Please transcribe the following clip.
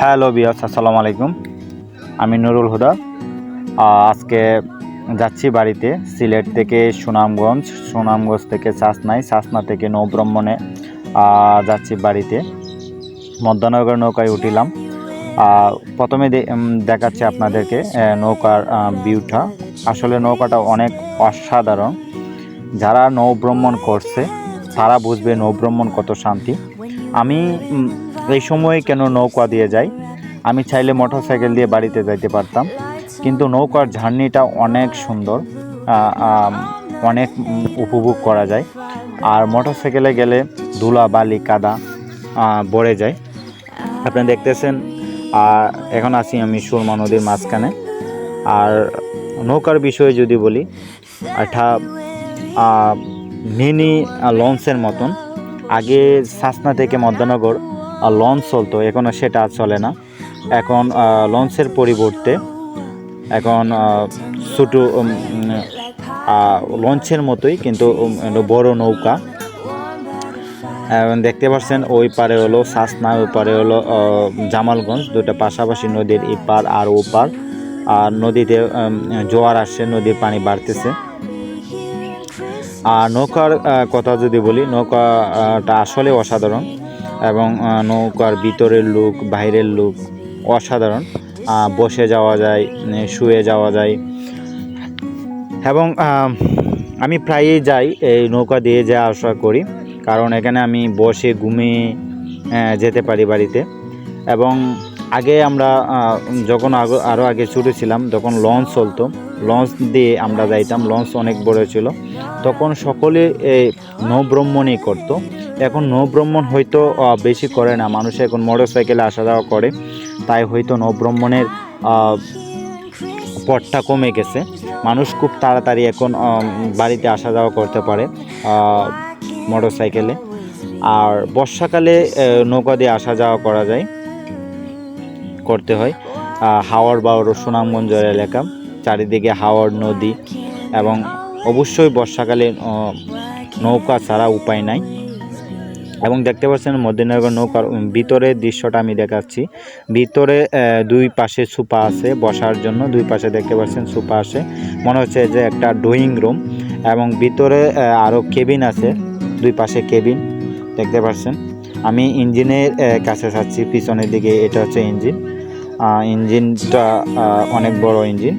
Hello বিয়াস আসসালামু আলাইকুম। আমি নুরুল হুদা। আজকে যাচ্ছি বাড়িতে, সিলেট থেকে সুনামগঞ্জ সুনামগঞ্জ থেকে চাসনাই চাসনা থেকে নৌব্রহ্মণে যাচ্ছি বাড়িতে। মধ্যনগর নৌকায় উঠিলাম। প্রথমে দেখাচ্ছি আপনাদেরকে নৌকার ভিউটা। আসলে নৌকাটা অনেক অসাধারণ। যারা নৌভ্রমণ করছে, তারা বুঝবে নৌভ্রমণ কত শান্তি। আমি এই সময়ে কেন নৌকা দিয়ে যাই? আমি চাইলে মোটর সাইকেল দিয়ে বাড়িতে যাইতে পারতাম। কিন্তু নৌকার জার্নিটা অনেক সুন্দর অনেক উপভোগ করা যায়। আর মোটর সাইকেলে গেলে ধুলা বালি কাদা ভরে যায়। আপনি দেখতেছেন আর এখন আছি আমি সুরমা নদীর মাঝখানে। আর নৌকার বিষয়ে যদি বলি এটা মিনি লঞ্চের মতন। আগে সাসনা থেকে মধ্যনগর আহ, লঞ্চ চলতো, এখন সেটা আর চলে না। এখন লঞ্চের পরিবর্তে এখন ছোটো লঞ্চের মতোই কিন্তু বড় নৌকা। দেখতে পাচ্ছেন, ওই পারে হলো সাসনা, ওই পারে হলো জামালগঞ্জ দুটো পাশাপাশি নদীর এই পার আর ও পার। আর নদীতে জোয়ার আসছে, নদীর পানি বাড়তেছে। আর নৌকার কথা যদি বলি, নৌকাটা আসলে অসাধারণ। এবং নৌকার ভিতরের লুক, বাইরের লুক অসাধারণ। বসে যাওয়া যায় শুয়ে যাওয়া যায়। এবং আমি প্রায়ই যাই এই নৌকা দিয়ে যাওয়া আসা করি, কারণ এখানে আমি বসে ঘুমিয়ে যেতে পারি বাড়িতে। এবং আগে আমরা যখন আরও আগে ছোটো ছিলাম, তখন লঞ্চ চলতো। লঞ্চ দিয়ে আমরা যাইতাম, লঞ্চ অনেক বড় ছিল। তখন সকলে এই নৌভ্রমণই করতো। এখন নৌভ্রমণ হয়তো বেশি করে না। মানুষ এখন মোটর সাইকেলে আসা যাওয়া করে। তাই হয়তো নৌভ্রমণের পথটা কমে গেছে। মানুষ খুব তাড়াতাড়ি এখন বাড়িতে আসা যাওয়া করতে পারে মোটর সাইকেলে আর বর্ষাকালে নৌকা দিয়ে আসা যাওয়া করা যায়, করতে হয়। হাওড় বা সুনামগঞ্জের এলাকা, চারিদিকে হাওড় নদী এবং অবশ্যই বর্ষাকালে নৌকা ছাড়া উপায় নাই। এবং দেখতে পাচ্ছেন মধ্যনগর নৌকার উম, ভিতরের দৃশ্যটা আমি দেখাচ্ছি। ভিতরে দুই পাশে সুপা আছে বসার জন্য দুই পাশে দেখতে পাচ্ছেন সুপা আছে। মনে হচ্ছে যে একটা ড্রয়িং রুম এবং ভিতরে আরও কেবিন আছে দুই পাশে কেবিন দেখতে পাচ্ছেন। আমি ইঞ্জিনের কাছে যাচ্ছি পিছনের দিকে এটা হচ্ছে ইঞ্জিন। ইঞ্জিনটা অনেক বড় ইঞ্জিন।